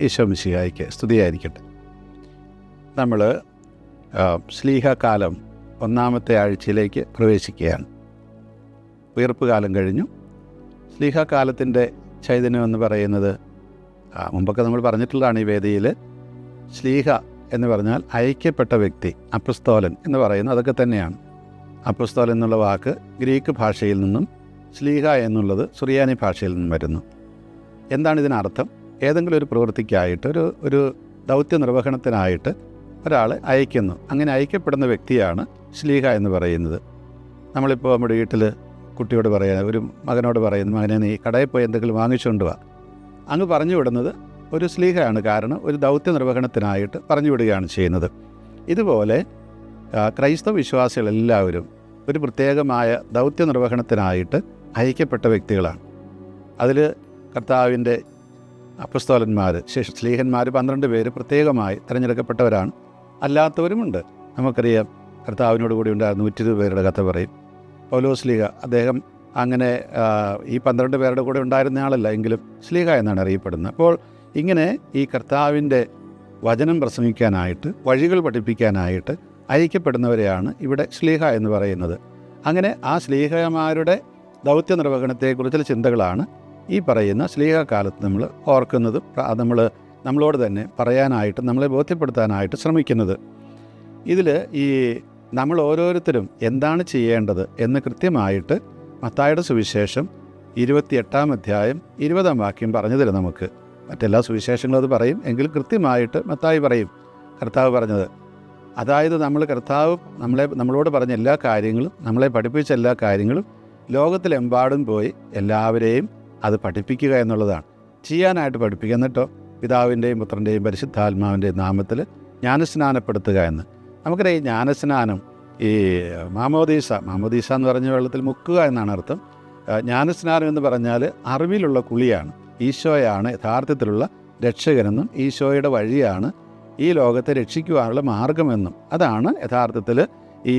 ഈശോ മിശിഹായിക്ക് സ്തുതിയായിരിക്കട്ടെ നമ്മൾ സ്ലീഹകാലം ഒന്നാമത്തെ ആഴ്ചയിലേക്ക് പ്രവേശിക്കുകയാണ്. ഉയർപ്പ് കാലം കഴിഞ്ഞു. സ്ലീഹകാലത്തിന്റെ ചൈതന്യം എന്ന് പറയുന്നത് മുമ്പൊക്കെ നമ്മൾ പറഞ്ഞിട്ടുള്ളതാണ് ഈ വേദിയിൽ സ്ലീഹ എന്ന് പറഞ്ഞാൽ അയക്കപ്പെട്ട വ്യക്തി അപ്പസ്തോലൻ എന്ന് പറയുന്നത് അതൊക്കെ തന്നെയാണ്. അപ്പസ്തോലൻ എന്നുള്ള വാക്ക് ഗ്രീക്ക് ഭാഷയിൽ നിന്നും സ്ലീഹ എന്നുള്ളത് സുറിയാനി ഭാഷയിൽ നിന്നും വരുന്നു. എന്താണ് ഇതിനർത്ഥം? ഏതെങ്കിലും ഒരു പ്രവൃത്തിക്കായിട്ട് ഒരു ഒരു ദൗത്യ നിർവഹണത്തിനായിട്ട് ഒരാളെ അയക്കുന്നു. അങ്ങനെ അയക്കപ്പെടുന്ന വ്യക്തിയാണ് ശ്ലീഹ എന്ന് പറയുന്നത്. നമ്മളിപ്പോൾ നമ്മുടെ വീട്ടിൽ കുട്ടിയോട് പറയുന്ന ഒരു മകനോട് പറയുന്നു മകനെ നീ കടയിൽ പോയി എന്തെങ്കിലും വാങ്ങിച്ചുകൊണ്ട് വാ. അങ്ങ് പറഞ്ഞു വിടുന്നത് ഒരു സ്ലീഹയാണ് കാരണം ഒരു ദൗത്യ നിർവഹണത്തിനായിട്ട് പറഞ്ഞു വിടുകയാണ് ചെയ്യുന്നത്. ഇതുപോലെ ക്രൈസ്തവ വിശ്വാസികളെല്ലാവരും ഒരു പ്രത്യേകമായ ദൗത്യ നിർവഹണത്തിനായിട്ട് അയക്കപ്പെട്ട വ്യക്തികളാണ്. അതിൽ കർത്താവിന്റെ അപ്പസ്തോലന്മാർ ശേഷ സ്ലീഹന്മാർ പന്ത്രണ്ട് പേര് പ്രത്യേകമായി തിരഞ്ഞെടുക്കപ്പെട്ടവരാണ്. അല്ലാത്തവരുമുണ്ട്. നമുക്കറിയാം കർത്താവിനോട് കൂടി ഉണ്ടായിരുന്ന നൂറ്റി ഇരുപത് പേരുടെ കഥ പറയും. പൗലോസ് സ്ലീഹ അദ്ദേഹം അങ്ങനെ ഈ പന്ത്രണ്ട് പേരുടെ കൂടെ ഉണ്ടായിരുന്ന ആളല്ല എങ്കിലും സ്ലീഹ എന്നാണ് അറിയപ്പെടുന്നത്. അപ്പോൾ ഇങ്ങനെ ഈ കർത്താവിന്റെ വചനം പ്രസംഗിക്കാനായിട്ട് വഴികൾ പഠിപ്പിക്കാനായിട്ട് അയക്കപ്പെടുന്നവരെയാണ് ഇവിടെ സ്ലീഹ എന്ന് പറയുന്നത്. അങ്ങനെ ആ സ്ലീഹമാരുടെ ദൗത്യ നിർവഹണത്തെക്കുറിച്ചുള്ള ചിന്തകളാണ് ഈ പറയുന്ന സ്ലീഹകാലത്ത് നമ്മൾ ഓർക്കുന്നത് നമ്മൾ നമ്മളോട് തന്നെ പറയാനായിട്ട് നമ്മളെ ബോധ്യപ്പെടുത്താനായിട്ട് ശ്രമിക്കുന്നത്. ഇതിൽ ഈ നമ്മൾ ഓരോരുത്തരും എന്താണ് ചെയ്യേണ്ടത് എന്ന് കൃത്യമായിട്ട് മത്തായുടെ സുവിശേഷം ഇരുപത്തിയെട്ടാം അധ്യായം ഇരുപതാം വാക്യം പറഞ്ഞു തരും നമുക്ക് മറ്റെല്ലാ സുവിശേഷങ്ങളും അത് പറയും. എങ്കിലും കൃത്യമായിട്ട് മത്തായി പറയും. കർത്താവ് പറഞ്ഞത് അതായത് നമ്മൾ കർത്താവ് നമ്മളെ നമ്മളോട് പറഞ്ഞ എല്ലാ കാര്യങ്ങളും നമ്മളെ പഠിപ്പിച്ച എല്ലാ കാര്യങ്ങളും ലോകത്തിലെമ്പാടും പോയി എല്ലാവരെയും അത് പഠിപ്പിക്കുക എന്നുള്ളതാണ്. ചെയ്യാനായിട്ട് പഠിപ്പിക്കുക. എന്നിട്ടോ പിതാവിന്റെയും പുത്രന്റെയും പരിശുദ്ധാത്മാവിന്റെയും നാമത്തിൽ ജ്ഞാനസ്നാനപ്പെടുത്തുക എന്ന്. നമുക്കറിയാം ഈ ജ്ഞാനസ്നാനം ഈ മാമോദീസ മാമോദീസ എന്ന് പറഞ്ഞ വെള്ളത്തിൽ മുക്കുക എന്നാണ് അർത്ഥം. ജ്ഞാനസ്നാനം എന്ന് പറഞ്ഞാൽ അറിവിലുള്ള കുളിയാണ്. ഈശോയാണ് യഥാർത്ഥത്തിലുള്ള രക്ഷകനെന്നും ഈശോയുടെ വഴിയാണ് ഈ ലോകത്തെ രക്ഷിക്കുവാനുള്ള മാർഗമെന്നും. അതാണ് യഥാർത്ഥത്തിൽ ഈ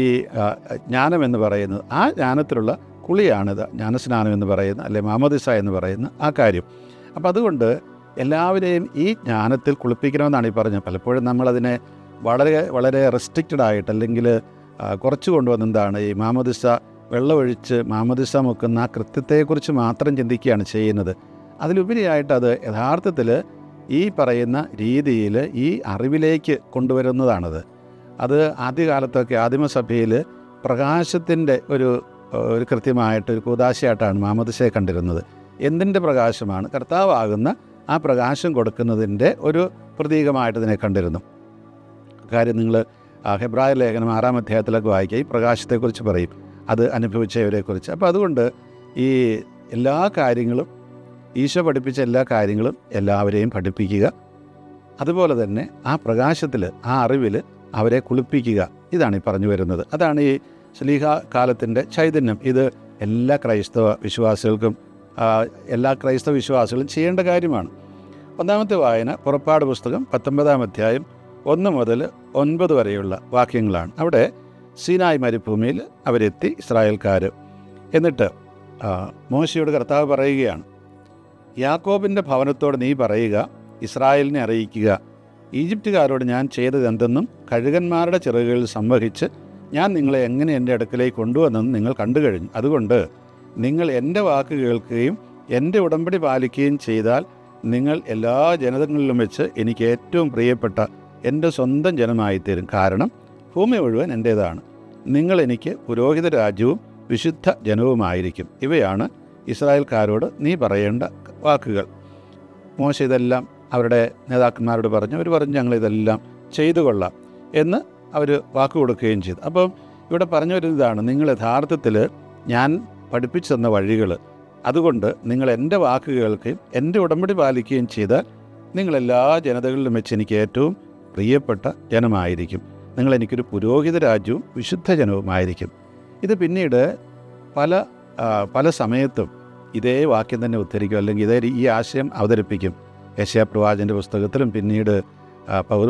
ജ്ഞാനം എന്ന് പറയുന്നത്. ആ ജ്ഞാനത്തിലുള്ള കുളിയാണിത്. ജ്ഞാനസ്നാനം എന്ന് പറയുന്ന അല്ലെ മാമദിസ എന്ന് പറയുന്ന ആ കാര്യം. അപ്പോൾ അതുകൊണ്ട് എല്ലാവരെയും ഈ ജ്ഞാനത്തിൽ കുളിപ്പിക്കണമെന്നാണ് ഈ പറഞ്ഞത്. പലപ്പോഴും നമ്മളതിനെ വളരെ വളരെ റെസ്ട്രിക്റ്റഡ് ആയിട്ട് അല്ലെങ്കിൽ കുറച്ചു കുറച്ച് കൊണ്ടുവന്ന് എന്താണ് ഈ മാമദിസ വെള്ളമൊഴിച്ച് മാമദിസ മുക്കുന്ന ആ കൃത്യത്തെക്കുറിച്ച് മാത്രം ചിന്തിക്കുകയാണ് ചെയ്യുന്നത്. അതിലുപരിയായിട്ട് അത് യഥാർത്ഥത്തിൽ ഈ പറയുന്ന രീതിയിൽ ഈ അറിവിലേക്ക് കൊണ്ടുവരുന്നതാണത്. അത് ആദ്യകാലത്തൊക്കെ ആദിമസഭയിൽ പ്രകാശത്തിന്റെ ഒരു ഒരു കൃത്യമായിട്ട് ഒരു കൂതാശയായിട്ടാണ് മാമദശയെ കണ്ടിരുന്നത്. എന്തിന്റെ പ്രകാശമാണ്? കർത്താവാകുന്ന ആ പ്രകാശം കൊടുക്കുന്നതിന്റെ ഒരു പ്രതീകമായിട്ട് ഇതിനെ കണ്ടിരുന്നു. കാര്യം നിങ്ങൾ ഹെബ്രായ ലേഖനം ആറാം അധ്യായത്തിലൊക്കെ വായിക്കുക. ഈ പ്രകാശത്തെക്കുറിച്ച് പറയും. അത് അനുഭവിച്ചവരെക്കുറിച്ച്. അപ്പോൾ അതുകൊണ്ട് ഈ എല്ലാ കാര്യങ്ങളും ഈശോ പഠിപ്പിച്ച എല്ലാ കാര്യങ്ങളും എല്ലാവരെയും പഠിപ്പിക്കുക. അതുപോലെ തന്നെ ആ പ്രകാശത്തിൽ ആ അറിവിൽ അവരെ കുളിപ്പിക്കുക. ഇതാണ് ഈ പറഞ്ഞു വരുന്നത്. അതാണ് ഈ ശ്ലീഹ കാലത്തിന്റെ ചൈതന്യം. ഇത് എല്ലാ ക്രൈസ്തവ വിശ്വാസികൾക്കും എല്ലാ ക്രൈസ്തവ വിശ്വാസികളും ചെയ്യേണ്ട കാര്യമാണ്. ഒന്നാമത്തെ വായന പുറപ്പാട് പുസ്തകം പത്തൊമ്പതാം അധ്യായം ഒന്ന് മുതൽ ഒൻപത് വരെയുള്ള വാക്യങ്ങളാണ്. അവിടെ സീനായ് മരുഭൂമിയിൽ അവരെത്തി ഇസ്രായേൽക്കാർ എന്നിട്ട് മോശയോട് കർത്താവ് പറയുകയാണ് യാക്കോബിന്റെ ഭവനത്തോട് നീ പറയുക ഇസ്രായേലിനെ അറിയിക്കുക. ഈജിപ്തുകാരോട് ഞാൻ ചെയ്തത് എന്തെന്നും കഴുകന്മാരുടെ ചിറകുകളിൽ സംവഹിച്ച് ഞാൻ നിങ്ങളെ എങ്ങനെ എന്റെ അടുക്കലേക്ക് കൊണ്ടുവന്നെന്ന് നിങ്ങൾ കണ്ടു കഴിഞ്ഞു. അതുകൊണ്ട് നിങ്ങൾ എന്റെ വാക്ക് കേൾക്കുകയും എന്റെ ഉടമ്പടി പാലിക്കുകയും ചെയ്താൽ നിങ്ങൾ എല്ലാ ജനതകളിലും വെച്ച് എനിക്ക് ഏറ്റവും പ്രിയപ്പെട്ട എന്റെ സ്വന്തം ജനമായിത്തീരും. കാരണം ഭൂമി മുഴുവൻ എന്റേതാണ്. നിങ്ങൾ എനിക്ക് പുരോഹിത രാജ്യവും വിശുദ്ധ ജനവുമായിരിക്കും. ഇവയാണ് ഇസ്രായേൽക്കാരോട് നീ പറയേണ്ട വാക്കുകൾ. മോശ ഇതെല്ലാം അവരുടെ നേതാക്കന്മാരോട് പറഞ്ഞു. അവർ പറഞ്ഞു ഞങ്ങൾ ഇതെല്ലാം ചെയ്തു കൊള്ളാം എന്ന് അവർ വാക്ക് കൊടുക്കുകയും ചെയ്തു. അപ്പം ഇവിടെ പറഞ്ഞു വരുന്നതാണ് നിങ്ങൾ യഥാർത്ഥത്തിൽ ഞാൻ പഠിപ്പിച്ചു തന്ന വഴികൾ അതുകൊണ്ട് നിങ്ങൾ എന്റെ വാക്ക് കേൾക്കുകയും എന്റെ ഉടമ്പടി പാലിക്കുകയും ചെയ്താൽ നിങ്ങൾ എല്ലാ ജനതകളിലും വെച്ച് എനിക്ക് ഏറ്റവും പ്രിയപ്പെട്ട ജനമായിരിക്കും. നിങ്ങൾ എനിക്കൊരു പുരോഹിത രാജ്യവും വിശുദ്ധ ജനവുമായിരിക്കും ഇത് പിന്നീട് പല പല സമയത്തും ഇതേ വാക്യം തന്നെ ഉദ്ധരിക്കും അല്ലെങ്കിൽ ഇതേ ഈ ആശയം അവതരിപ്പിക്കും. യശയ പ്രവാചന്റെ പുസ്തകത്തിലും പിന്നീട്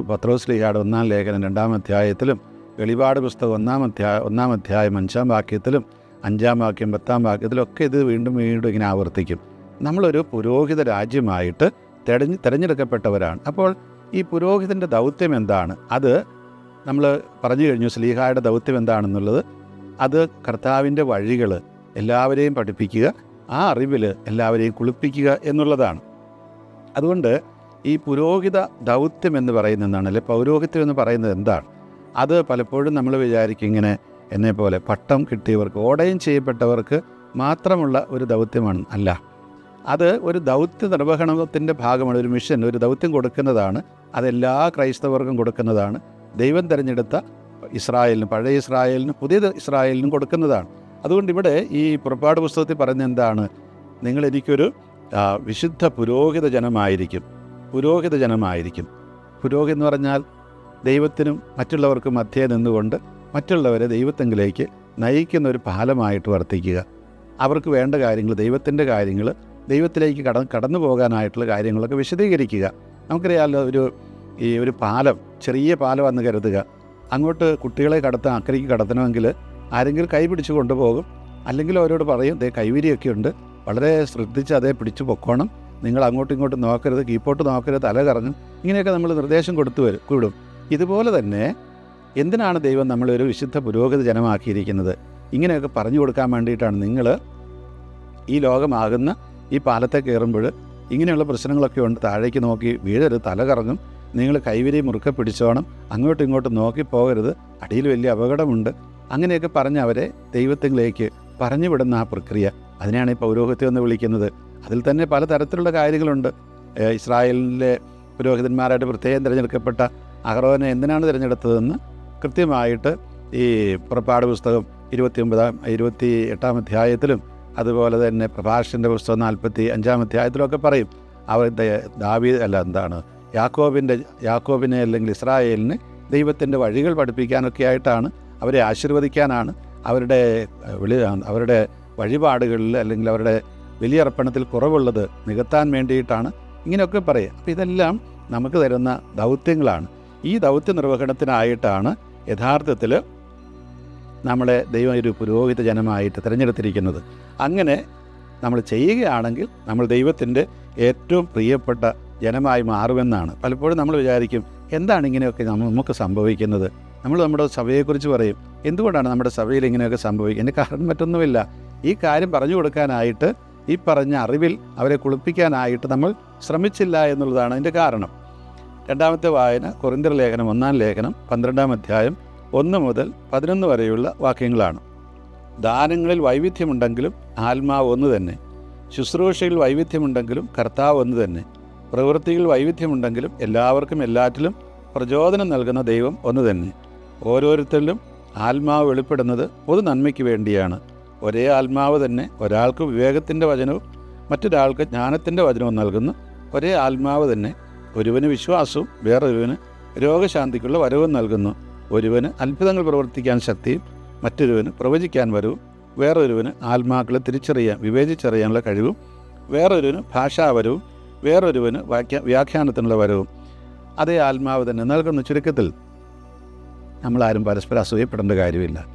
പത്രോസ്ലിഹാട് ഒന്നാം ലേഖനം രണ്ടാം അധ്യായത്തിലും വെളിപാട് പുസ്തകം ഒന്നാം അധ്യായം ഒന്നാം അധ്യായം അഞ്ചാം വാക്യത്തിലും അഞ്ചാം വാക്യം പത്താം വാക്യത്തിലും ഒക്കെ ഇത് വീണ്ടും വീണ്ടും ഇങ്ങനെ ആവർത്തിക്കും. നമ്മളൊരു പുരോഹിത രാജ്യമായിട്ട് തെരഞ്ഞ് തിരഞ്ഞെടുക്കപ്പെട്ടവരാണ്. അപ്പോൾ ഈ പുരോഹിതന്റെ ദൗത്യം എന്താണ്? അത് നമ്മൾ പറഞ്ഞു കഴിഞ്ഞു സ്ലീഹായുടെ ദൗത്യം എന്താണെന്നുള്ളത്. അത് കർത്താവിന്റെ വഴികൾ എല്ലാവരെയും പഠിപ്പിക്കുക ആ അറിവിൽ എല്ലാവരെയും കുളിപ്പിക്കുക എന്നുള്ളതാണ്. അതുകൊണ്ട് ഈ പുരോഹിത ദൗത്യം എന്ന് പറയുന്ന എന്താണ് അല്ലെ പൗരോഹിത്യം എന്ന് പറയുന്നത് എന്താണ്? അത് പലപ്പോഴും നമ്മൾ വിചാരിക്കും ഇങ്ങനെ എന്നെ പോലെ പട്ടം കിട്ടിയവർക്ക് ഓടയം ചെയ്യപ്പെട്ടവർക്ക് മാത്രമുള്ള ഒരു ദൗത്യമാണ്. അല്ല അത് ഒരു ദൗത്യ നിർവഹണത്തിന്റെ ഭാഗമാണ് ഒരു മിഷൻ ഒരു ദൗത്യം കൊടുക്കുന്നതാണ് അതെല്ലാ ക്രൈസ്തവർക്കും കൊടുക്കുന്നതാണ്. ദൈവം തിരഞ്ഞെടുത്ത ഇസ്രായേലിന് പഴയ ഇസ്രായേലിന് പുതിയ ഇസ്രായേലിനും കൊടുക്കുന്നതാണ്. അതുകൊണ്ട് ഇവിടെ ഈ പുറപ്പാട് പുസ്തകത്തിൽ പറയുന്ന എന്താണ്? ആ, വിശുദ്ധ പുരോഹിത ജനമായിരിക്കും. പുരോഹിത ജനമായിരിക്കും പുരോഹിത എന്ന് പറഞ്ഞാൽ ദൈവത്തിനും മറ്റുള്ളവർക്കും മധ്യേ നിന്നുകൊണ്ട് മറ്റുള്ളവരെ ദൈവത്തെങ്കിലേക്ക് നയിക്കുന്ന ഒരു പാലമായിട്ട് വർത്തിക്കുക. അവർക്ക് വേണ്ട കാര്യങ്ങൾ ദൈവത്തിന്റെ കാര്യങ്ങൾ ദൈവത്തിലേക്ക് കട കടന്നു പോകാനായിട്ടുള്ള കാര്യങ്ങളൊക്കെ വിശദീകരിക്കുക. നമുക്കറിയാമല്ലോ ഒരു ഈ ഒരു പാലം ചെറിയ പാലം വന്ന് കരുതുക. അങ്ങോട്ട് കുട്ടികളെ കടത്താൻ അക്കരയ്ക്ക് കടത്തണമെങ്കിൽ ആരെങ്കിലും കൈ പിടിച്ച് കൊണ്ടുപോകും. അല്ലെങ്കിൽ അവരോട് പറയും ദേ കൈവിരിയൊക്കെ ഉണ്ട്. വളരെ ശ്രദ്ധിച്ച് അതേ പിടിച്ചു പൊക്കോണം. നിങ്ങൾ അങ്ങോട്ടും ഇങ്ങോട്ടും നോക്കരുത് കീപ്പോട്ട് നോക്കരുത് തല കറങ്ങും. ഇങ്ങനെയൊക്കെ നമ്മൾ നിർദ്ദേശം കൊടുത്തു വരും കൂടും. ഇതുപോലെ തന്നെ എന്തിനാണ് ദൈവം നമ്മളൊരു വിശുദ്ധ പുരോഗതി ജനമാക്കിയിരിക്കുന്നത്? ഇങ്ങനെയൊക്കെ പറഞ്ഞു കൊടുക്കാൻ വേണ്ടിയിട്ടാണ് നിങ്ങൾ ഈ ലോകമാകുന്ന ഈ പാലത്തെ കയറുമ്പോൾ ഇങ്ങനെയുള്ള പ്രശ്നങ്ങളൊക്കെ ഉണ്ട് താഴേക്ക് നോക്കി വീഴരുത് തല കറങ്ങും. നിങ്ങൾ കൈവിരി മുറുക്ക പിടിച്ചോണം അങ്ങോട്ടും ഇങ്ങോട്ടും നോക്കി പോകരുത് അടിയിൽ വലിയ അപകടമുണ്ട്. അങ്ങനെയൊക്കെ പറഞ്ഞ് അവരെ ദൈവത്തിലേക്ക് പറഞ്ഞു വിടുന്ന ആ പ്രക്രിയ. അതിനെയാണ് ഈ പൗരോഹിത്യം എന്ന് വിളിക്കുന്നത്. അതിൽ തന്നെ പല തരത്തിലുള്ള കാര്യങ്ങളുണ്ട്. ഇസ്രായേലിലെ പുരോഹിതന്മാരായിട്ട് പ്രത്യേകം തിരഞ്ഞെടുക്കപ്പെട്ട അഹ്റോനെ എന്തിനാണ് തിരഞ്ഞെടുത്തതെന്ന് കൃത്യമായിട്ട് ഈ പുറപ്പാട് പുസ്തകം ഇരുപത്തി ഒമ്പതാം ഇരുപത്തി എട്ടാം അധ്യായത്തിലും അതുപോലെ തന്നെ പ്രഭാഷന്റെ പുസ്തകം നാൽപ്പത്തി അഞ്ചാം അധ്യായത്തിലൊക്കെ പറയും. അവരുടെ ദാവി അല്ല എന്താണ് യാക്കോബിന്റെ യാക്കോബിനെ അല്ലെങ്കിൽ ഇസ്രായേലിന് ദൈവത്തിന്റെ വഴികൾ പഠിപ്പിക്കാനൊക്കെ ആയിട്ടാണ് അവരെ ആശീർവദിക്കാനാണ് അവരുടെ വിളി അവരുടെ വഴിപാടുകളിൽ അല്ലെങ്കിൽ അവരുടെ ബലിയർപ്പണത്തിൽ കുറവുള്ളത് നികത്താൻ വേണ്ടിയിട്ടാണ് ഇങ്ങനെയൊക്കെ പറയുക. അപ്പോൾ ഇതെല്ലാം നമുക്ക് തരുന്ന ദൗത്യങ്ങളാണ്. ഈ ദൗത്യ നിർവഹണത്തിനായിട്ടാണ് യഥാർത്ഥത്തിൽ നമ്മളെ ദൈവം ഒരു പുരോഹിത ജനമായിട്ട് തിരഞ്ഞെടുത്തിരിക്കുന്നത്. അങ്ങനെ നമ്മൾ ചെയ്യുകയാണെങ്കിൽ നമ്മൾ ദൈവത്തിന്റെ ഏറ്റവും പ്രിയപ്പെട്ട ജനമായി മാറുമെന്നാണ്. പലപ്പോഴും നമ്മൾ വിചാരിക്കും എന്താണ് ഇങ്ങനെയൊക്കെ നമുക്ക് സംഭവിക്കുന്നത്? നമ്മൾ നമ്മുടെ സഭയെക്കുറിച്ച് പറയും എന്തുകൊണ്ടാണ് നമ്മുടെ സഭയിൽ ഇങ്ങനെയൊക്കെ സംഭവിക്കുന്നത്? കാരണം മറ്റൊന്നുമില്ല. ഈ കാര്യം പറഞ്ഞു കൊടുക്കാനായിട്ട് ഈ പറഞ്ഞ അറിവിൽ അവരെ കുളിപ്പിക്കാനായിട്ട് നമ്മൾ ശ്രമിച്ചില്ല എന്നുള്ളതാണ് അതിന്റെ കാരണം. രണ്ടാമത്തെ വായന കൊറിന്തർ ലേഖനം ഒന്നാം ലേഖനം പന്ത്രണ്ടാം അധ്യായം ഒന്ന് മുതൽ പതിനൊന്ന് വരെയുള്ള വാക്യങ്ങളാണ്. ദാനങ്ങളിൽ വൈവിധ്യമുണ്ടെങ്കിലും ആത്മാവ് ഒന്ന് തന്നെ. ശുശ്രൂഷയിൽ വൈവിധ്യമുണ്ടെങ്കിലും കർത്താവ് ഒന്ന് തന്നെ. പ്രവൃത്തിയിൽ വൈവിധ്യമുണ്ടെങ്കിലും എല്ലാവർക്കും എല്ലാറ്റിലും പ്രചോദനം നൽകുന്ന ദൈവം ഒന്ന് തന്നെ. ഓരോരുത്തരിലും ആത്മാവ് വെളിപ്പെടുന്നത് പൊതു നന്മയ്ക്ക് വേണ്ടിയാണ്. ഒരേ ആത്മാവ് തന്നെ ഒരാൾക്ക് വിവേകത്തിന്റെ വചനവും മറ്റൊരാൾക്ക് ജ്ഞാനത്തിന്റെ വചനവും നൽകുന്ന ഒരേ ആത്മാവ് തന്നെ ഒരുവന് വിശ്വാസവും വേറൊരുവന് രോഗശാന്തിക്കുള്ള വരവും നൽകുന്നു. ഒരുവന് അത്ഭുതങ്ങൾ പ്രവർത്തിക്കാൻ ശക്തിയും മറ്റൊരുവന് പ്രവചിക്കാൻ വരവും വേറൊരുവന് ആത്മാക്കളെ തിരിച്ചറിയാൻ വിവേചിച്ചറിയാനുള്ള കഴിവും വേറൊരുവന് ഭാഷാവരവും വേറൊരുവന് വാക്യ വ്യാഖ്യാനത്തിനുള്ള വരവും അതേ ആത്മാവ് തന്നെ നൽകുന്ന ചുരുക്കത്തിൽ. നമ്മളാരും പരസ്പരം അസൂയപ്പെടേണ്ട കാര്യമില്ല.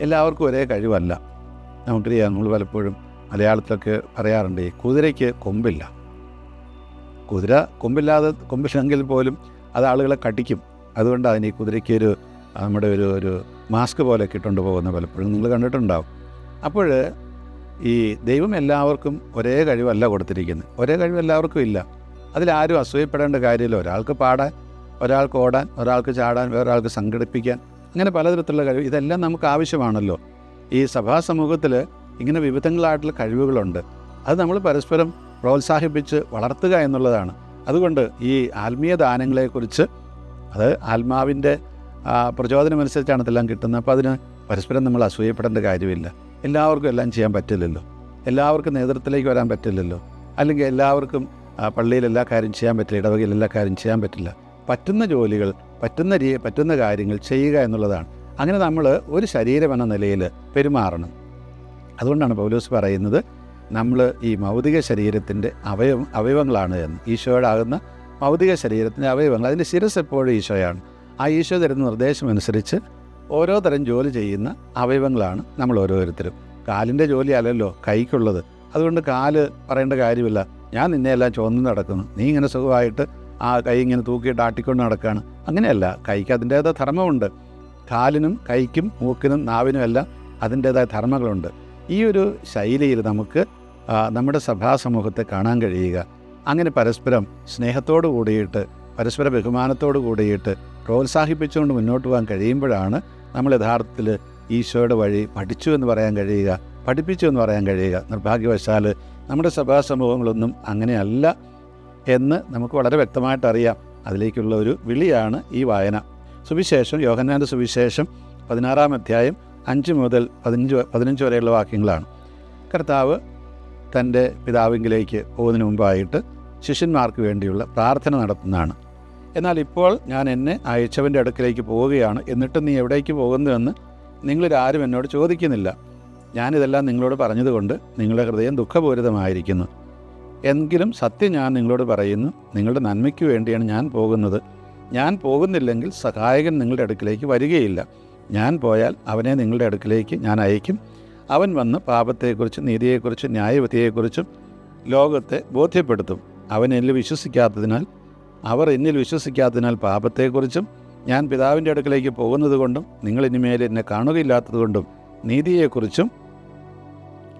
എല്ലാവർക്കും ഒരേ കഴിവല്ല. നമുക്കറിയാം നമ്മൾ പലപ്പോഴും മലയാളത്തിലൊക്കെ പറയാറുണ്ട് കുതിരയ്ക്ക് കൊമ്പില്ല. കുതിര കൊമ്പില്ലാതെ കൊമ്പില്ലെങ്കിൽ പോലും അത് ആളുകളെ കടിക്കും. അതുകൊണ്ട് അതിന് ഈ കുതിരയ്ക്ക് ഒരു നമ്മുടെ ഒരു ഒരു മാസ്ക് പോലെ ഇട്ടുകൊണ്ട് പോകുന്ന പലപ്പോഴും നിങ്ങൾ കണ്ടിട്ടുണ്ടാവും. അപ്പോൾ ഈ ദൈവം എല്ലാവർക്കും ഒരേ കഴിവല്ല കൊടുത്തിരിക്കുന്നത്. ഒരേ കഴിവ് എല്ലാവർക്കും ഇല്ല. അതിലാരും അസൂയപ്പെടേണ്ട കാര്യമില്ല. ഒരാൾക്ക് പാടാൻ ഒരാൾക്ക് ഓടാൻ ഒരാൾക്ക് ചാടാൻ വേറൊരാൾക്ക് സംഘടിപ്പിക്കാൻ അങ്ങനെ പലതരത്തിലുള്ള കഴിവ് ഇതെല്ലാം നമുക്ക് ആവശ്യമാണല്ലോ. ഈ സഭാ സമൂഹത്തിൽ ഇങ്ങനെ വിവിധങ്ങളായിട്ടുള്ള കഴിവുകളുണ്ട്. അത് നമ്മൾ പരസ്പരം പ്രോത്സാഹിപ്പിച്ച് വളർത്തുക എന്നുള്ളതാണ്. അതുകൊണ്ട് ഈ ആത്മീയ ദാനങ്ങളെക്കുറിച്ച് അത് ആത്മാവിന്റെ പ്രചോദനമനുസരിച്ചാണ് ഇതെല്ലാം കിട്ടുന്നത്. അപ്പോൾ അതിന് പരസ്പരം നമ്മൾ അസൂയപ്പെടേണ്ട കാര്യമില്ല. എല്ലാവർക്കും എല്ലാം ചെയ്യാൻ പറ്റില്ലല്ലോ. എല്ലാവർക്കും നേതൃത്വത്തിലേക്ക് വരാൻ പറ്റില്ലല്ലോ. അല്ലെങ്കിൽ എല്ലാവർക്കും പള്ളിയിൽ എല്ലാ കാര്യം ചെയ്യാൻ പറ്റില്ല ഇടവകയിൽ എല്ലാ കാര്യം ചെയ്യാൻ പറ്റില്ല. പറ്റുന്ന ജോലികൾ പറ്റുന്ന രീ പറ്റുന്ന കാര്യങ്ങൾ ചെയ്യുക എന്നുള്ളതാണ്. അങ്ങനെ നമ്മൾ ഒരു ശരീരം എന്ന നിലയിൽ പെരുമാറണം. അതുകൊണ്ടാണ് പൗലോസ് പറയുന്നത് നമ്മൾ ഈ മൗതിക ശരീരത്തിന്റെ അവയവ അവയവങ്ങളാണ് എന്ന്. ഈശോയുടെ ആകുന്ന ഭൗതിക ശരീരത്തിന്റെ അവയവങ്ങൾ അതിന്റെ ശിരസ് എപ്പോഴും ഈശോയാണ്. ആ ഈശോ തരുന്ന നിർദ്ദേശമനുസരിച്ച് ഓരോ തരം ജോലി ചെയ്യുന്ന അവയവങ്ങളാണ് നമ്മൾ ഓരോരുത്തരും. കാലിന്റെ ജോലി അല്ലല്ലോ കൈക്കുള്ളത്. അതുകൊണ്ട് കാൽ പറയേണ്ട കാര്യമില്ല. ഞാൻ നിന്നെ എല്ലാം ചുവന്നു നടക്കുന്നു. നീ ഇങ്ങനെ സുഖമായിട്ട് ആ കൈ ഇങ്ങനെ തൂക്കിയിട്ട് ആട്ടിക്കൊണ്ട് നടക്കുകയാണ്. അങ്ങനെയല്ല കൈക്ക് അതിന്റേതായ ധർമ്മമുണ്ട്. കാലിനും കൈക്കും മൂക്കിനും നാവിനും എല്ലാം അതിന്റേതായ ധർമ്മങ്ങളുണ്ട്. ഈ ഒരു ശൈലിയിൽ നമുക്ക് നമ്മുടെ നമ്മുടെ സഭാസമൂഹത്തെ കാണാൻ കഴിയുക. അങ്ങനെ പരസ്പരം സ്നേഹത്തോടു കൂടിയിട്ട് പരസ്പര ബഹുമാനത്തോടു കൂടിയിട്ട് പ്രോത്സാഹിപ്പിച്ചുകൊണ്ട് മുന്നോട്ട് പോകാൻ കഴിയുമ്പോഴാണ് നമ്മൾ യഥാർത്ഥത്തിൽ ഈശോയുടെ വഴി പഠിച്ചു എന്ന് പറയാൻ കഴിയുക പഠിപ്പിച്ചു എന്ന് പറയാൻ കഴിയുക. നിർഭാഗ്യവശാൽ നമ്മുടെ സഭാ സമൂഹങ്ങളൊന്നും അങ്ങനെയല്ല എന്ന് നമുക്ക് വളരെ വ്യക്തമായിട്ട് അറിയാം അതിലേക്കുള്ള ഒരു വിളിയാണ് ഈ വായന. സുവിശേഷം യോഹന്നാന്റെ സുവിശേഷം പതിനാറാം അധ്യായം അഞ്ച് മുതൽ പതിനഞ്ച് പതിനഞ്ച് വരെയുള്ള വാക്യങ്ങളാണ്. കർത്താവ് തന്റെ പിതാവിങ്കിലേക്ക് പോകുന്നതിന് മുമ്പായിട്ട് ശിഷ്യന്മാർക്ക് വേണ്ടിയുള്ള പ്രാർത്ഥന നടത്തുന്നതാണ്. എന്നാൽ ഇപ്പോൾ ഞാൻ എന്നെ അയച്ചവന്റെ അടുക്കിലേക്ക് പോവുകയാണ്. എന്നിട്ട് നീ എവിടേക്ക് പോകുന്നുവെന്ന് നിങ്ങളിലാരും എന്നോട് ചോദിക്കുന്നില്ല. ഞാനിതെല്ലാം നിങ്ങളോട് പറഞ്ഞതുകൊണ്ട് നിങ്ങളുടെ ഹൃദയം ദുഃഖപൂരിതമായിരിക്കുന്നു. എങ്കിലും സത്യം ഞാൻ നിങ്ങളോട് പറയുന്നു. നിങ്ങളുടെ നന്മയ്ക്ക് വേണ്ടിയാണ് ഞാൻ പോകുന്നത്. ഞാൻ പോകുന്നില്ലെങ്കിൽ സഹായകൻ നിങ്ങളുടെ അടുക്കിലേക്ക് വരികയില്ല. ഞാൻ പോയാൽ അവനെ നിങ്ങളുടെ അടുക്കിലേക്ക് ഞാൻ അയക്കും അവൻ വന്ന് പാപത്തെക്കുറിച്ചും നീതിയെക്കുറിച്ചും ന്യായവിധിയെക്കുറിച്ചും ലോകത്തെ ബോധ്യപ്പെടുത്തും. അവൻ എന്നിൽ വിശ്വസിക്കാത്തതിനാൽ അവർ എന്നിൽ വിശ്വസിക്കാത്തതിനാൽ പാപത്തെക്കുറിച്ചും ഞാൻ പിതാവിന്റെ അടുക്കിലേക്ക് പോകുന്നതുകൊണ്ടും നിങ്ങൾ ഇനിമേൽ എന്നെ കാണുകയില്ലാത്തതുകൊണ്ടും നീതിയെക്കുറിച്ചും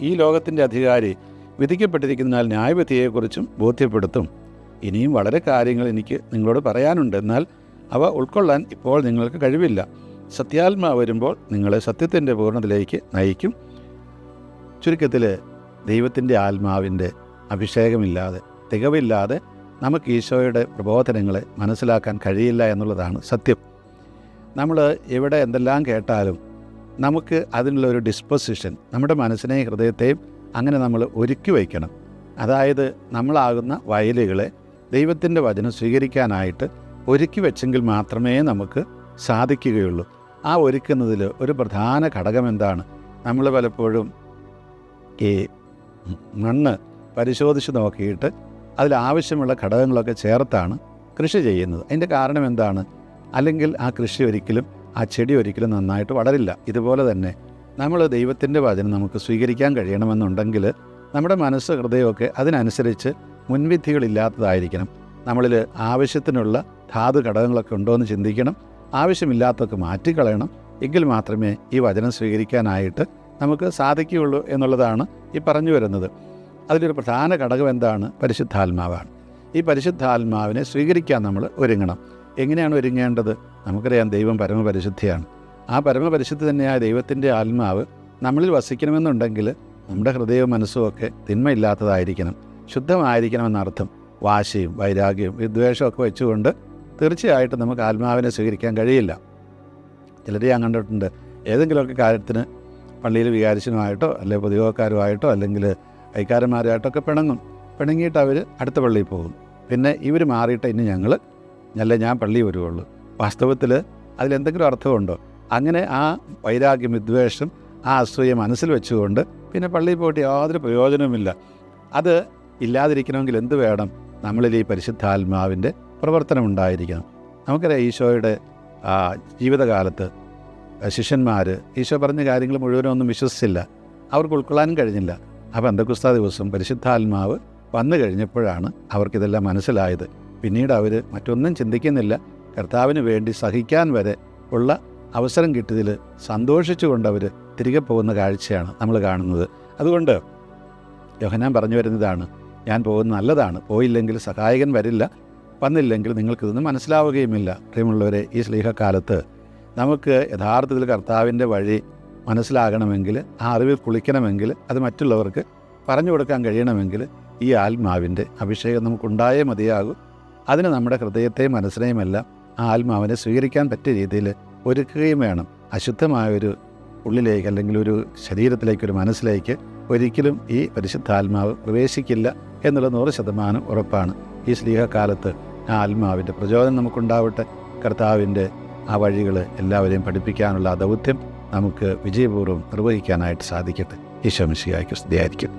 ഈ ലോകത്തിന്റെ അധികാരി വിധിക്കപ്പെട്ടിരിക്കുന്നതിനാൽ ന്യായവിധിയെക്കുറിച്ചും ബോധ്യപ്പെടുത്തും. ഇനിയും വളരെ കാര്യങ്ങൾ എനിക്ക് നിങ്ങളോട് പറയാനുണ്ട്. എന്നാൽ അവ ഉൾക്കൊള്ളാൻ ഇപ്പോൾ നിങ്ങൾക്ക് കഴിവില്ല. സത്യാത്മാ വരുമ്പോൾ നിങ്ങളെ സത്യത്തിന്റെ പൂർണതയിലേക്ക് നയിക്കും. ചുരുക്കത്തിൽ ദൈവത്തിന്റെ ആത്മാവിന്റെ അഭിഷേകമില്ലാതെ തികവില്ലാതെ നമുക്ക് ഈശോയുടെ പ്രബോധനങ്ങളെ മനസ്സിലാക്കാൻ കഴിയില്ല എന്നുള്ളതാണ് സത്യം. നമ്മൾ എവിടെ എന്തെല്ലാം കേട്ടാലും നമുക്ക് അതിനുള്ള ഒരു ഡിസ്പൊസിഷൻ നമ്മുടെ മനസ്സിനെയും ഹൃദയത്തെയും അങ്ങനെ നമ്മൾ ഒരുക്കി വയ്ക്കണം. അതായത് നമ്മളാകുന്ന വയലുകളെ ദൈവത്തിന്റെ വചനം സ്വീകരിക്കാനായിട്ട് ഒരുക്കി വെച്ചെങ്കിൽ മാത്രമേ നമുക്ക് സാധിക്കുകയുള്ളൂ. ആ ഒരുക്കുന്നതിൽ ഒരു പ്രധാന ഘടകം എന്താണ്? നമ്മൾ പലപ്പോഴും ഈ മണ്ണ് പരിശോധിച്ച് നോക്കിയിട്ട് അതിലാവശ്യമുള്ള ഘടകങ്ങളൊക്കെ ചേർത്താണ് കൃഷി ചെയ്യുന്നത്. അതിന്റെ കാരണം എന്താണ്? അല്ലെങ്കിൽ ആ കൃഷി ഒരിക്കലും ആ ചെടി ഒരിക്കലും നന്നായിട്ട് വളരില്ല. ഇതുപോലെ തന്നെ നമ്മൾ ദൈവത്തിന്റെ വചനം നമുക്ക് സ്വീകരിക്കാൻ കഴിയണമെന്നുണ്ടെങ്കിൽ നമ്മുടെ മനസ്സ് ഹൃദയമൊക്കെ അതിനനുസരിച്ച് മുൻവിധികളില്ലാത്തതായിരിക്കണം. നമ്മളിൽ ആവശ്യത്തിനുള്ള ധാതു ഘടകങ്ങളൊക്കെ ഉണ്ടോ എന്ന് ചിന്തിക്കണം. ആവശ്യമില്ലാത്തൊക്കെ മാറ്റിക്കളയണം. എങ്കിൽ മാത്രമേ ഈ വചനം സ്വീകരിക്കാനായിട്ട് നമുക്ക് സാധിക്കുകയുള്ളൂ എന്നുള്ളതാണ് ഈ പറഞ്ഞു വരുന്നത്. അതിലൊരു പ്രധാന ഘടകം എന്താണ്? പരിശുദ്ധാത്മാവാണ്. ഈ പരിശുദ്ധാത്മാവിനെ സ്വീകരിക്കാൻ നമ്മൾ ഒരുങ്ങണം. എങ്ങനെയാണ് ഒരുങ്ങേണ്ടത്? നമുക്കറിയാം ദൈവം പരമപരിശുദ്ധിയാണ്. ആ പരമപരിശുദ്ധി തന്നെയായ ദൈവത്തിന്റെ ആത്മാവ് നമ്മളിൽ വസിക്കണമെന്നുണ്ടെങ്കിൽ നമ്മുടെ ഹൃദയവും മനസ്സും ഒക്കെ തിന്മയില്ലാത്തതായിരിക്കണം. ശുദ്ധമായിരിക്കണമെന്നർത്ഥം വാശിയും വൈരാഗ്യവും വിദ്വേഷവും ഒക്കെ വെച്ചുകൊണ്ട് തീർച്ചയായിട്ടും നമുക്ക് ആത്മാവിനെ സ്വീകരിക്കാൻ കഴിയില്ല. ചിലരെ ഞാൻ കണ്ടിട്ടുണ്ട് ഏതെങ്കിലുമൊക്കെ കാര്യത്തിന് പള്ളിയിൽ വികാരിച്ചനുമായിട്ടോ അല്ലെങ്കിൽ പൊതുയോഗക്കാരുമായിട്ടോ അല്ലെങ്കിൽ കൈക്കാരന്മാരുമായിട്ടോ ഒക്കെ പിണങ്ങും. പിണങ്ങിയിട്ട് അവർ അടുത്ത പള്ളിയിൽ പോകും. പിന്നെ ഇവർ മാറിയിട്ട് ഇനി ഞങ്ങൾ അല്ല ഞാൻ പള്ളി വരുവുള്ളൂ. വാസ്തവത്തിൽ അതിലെന്തെങ്കിലും അർത്ഥമുണ്ടോ? അങ്ങനെ ആ വൈരാഗ്യം വിദ്വേഷം ആ അസൂയ മനസ്സിൽ വെച്ചുകൊണ്ട് പിന്നെ പള്ളിയിൽ പോയിട്ട് യാതൊരു പ്രയോജനവുമില്ല. അത് ഇല്ലാതിരിക്കണമെങ്കിൽ എന്ത് വേണം? നമ്മളിൽ ഈ പരിശുദ്ധാത്മാവിന്റെ പ്രവർത്തനം ഉണ്ടായിരിക്കണം നമുക്കറിയാം ഈശോയുടെ ജീവിതകാലത്ത് ശിഷ്യന്മാർ ഈശോ പറഞ്ഞ കാര്യങ്ങൾ മുഴുവനും ഒന്നും വിശ്വസിച്ചില്ല. അവർക്ക് ഉൾക്കൊള്ളാനും കഴിഞ്ഞില്ല. അപ്പോൾ എന്തൊക്കുസ്താ ദിവസം പരിശുദ്ധാത്മാവ് വന്നു കഴിഞ്ഞപ്പോഴാണ് അവർക്കിതെല്ലാം മനസ്സിലായത്. പിന്നീട് അവർ മറ്റൊന്നും ചിന്തിക്കുന്നില്ല. കർത്താവിന് വേണ്ടി സഹിക്കാൻ വരെ ഉള്ള അവസരം കിട്ടിയതിൽ സന്തോഷിച്ചുകൊണ്ട് അവർ തിരികെ പോകുന്ന കാഴ്ചയാണ് നമ്മൾ കാണുന്നത്. അതുകൊണ്ട് യോഹനാൻ പറഞ്ഞു വരുന്നതാണ് ഞാൻ പോകുന്നത് നല്ലതാണ്. പോയില്ലെങ്കിൽ സഹായകൻ വരില്ല വന്നില്ലെങ്കിൽ നിങ്ങൾക്കിതൊന്നും മനസ്സിലാവുകയുമില്ല. പ്രിയമുള്ളവരെ ഈ സ്ലീഹക്കാലത്ത് നമുക്ക് യഥാർത്ഥത്തിൽ കർത്താവിന്റെ വഴി മനസ്സിലാകണമെങ്കിൽ ആ അറിവിൽ കുളിക്കണമെങ്കിൽ അത് മറ്റുള്ളവർക്ക് പറഞ്ഞു കൊടുക്കാൻ കഴിയണമെങ്കിൽ ഈ ആത്മാവിന്റെ അഭിഷേകം നമുക്കുണ്ടായേ മതിയാകൂ. അതിന് നമ്മുടെ ഹൃദയത്തെയും മനസ്സിനെയുമെല്ലാം ആ ആത്മാവിനെ സ്വീകരിക്കാൻ പറ്റിയ രീതിയിൽ ഒരുക്കുകയും വേണം. അശുദ്ധമായൊരു ഉള്ളിലേക്ക് അല്ലെങ്കിൽ ഒരു ശരീരത്തിലേക്ക് ഒരു മനസ്സിലേക്ക് ഒരിക്കലും ഈ പരിശുദ്ധാത്മാവ് പ്രവേശിക്കില്ല എന്നുള്ള നൂറ് ശതമാനം ഉറപ്പാണ്. ഈ സ്ലീഹകാലത്ത് ആ ആത്മാവിന്റെ പ്രചോദനം നമുക്കുണ്ടാവട്ടെ. കർത്താവിന്റെ ആ വഴികൾ എല്ലാവരെയും പഠിപ്പിക്കാനുള്ള ആ ദൗത്യം നമുക്ക് വിജയപൂർവം നിർവഹിക്കാനായിട്ട് സാധിക്കട്ടെ. ഈശോ മിശിഹായ്ക്ക് സ്തുതിയായിരിക്കും